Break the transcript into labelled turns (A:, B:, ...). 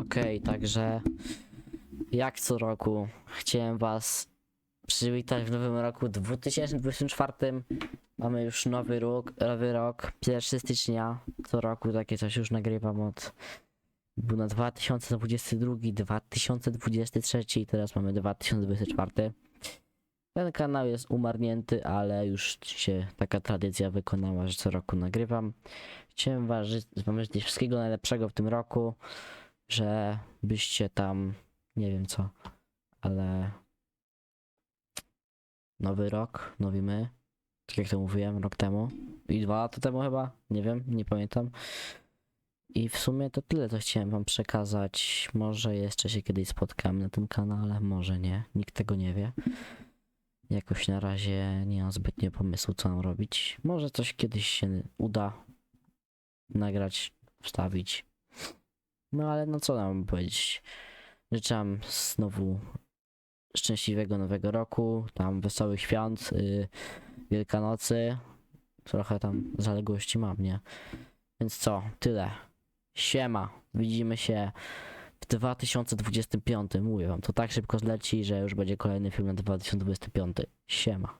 A: Okej, także jak co roku chciałem was przywitać w nowym roku 2024. Mamy już nowy rok, nowy rok, 1 stycznia. Co roku takie coś już nagrywam od był na 2022, 2023 i teraz mamy 2024. Ten kanał jest umarnięty, ale już się taka tradycja wykonała, że co roku nagrywam. Chciałem wam życzyć wszystkiego najlepszego w tym roku, że byście tam, nie wiem co, ale nowy rok, nowi my, tak jak to mówiłem rok temu i dwa lata temu chyba, nie wiem, nie pamiętam. I w sumie to tyle, co chciałem wam przekazać. Może jeszcze się kiedyś spotkamy na tym kanale, może nie, nikt tego nie wie. Jakoś na razie nie mam zbytnio pomysłu, co mam robić. Może coś kiedyś się uda nagrać, wstawić. No ale no co nam powiedzieć. Życzę znowu szczęśliwego nowego roku, tam wesołych świąt, yy, Wielkanocy. Trochę tam zaległości mam, nie? Więc co, tyle. Siema. Widzimy się w 2025. Mówię wam, to tak szybko zleci, że już będzie kolejny film na 2025. Siema.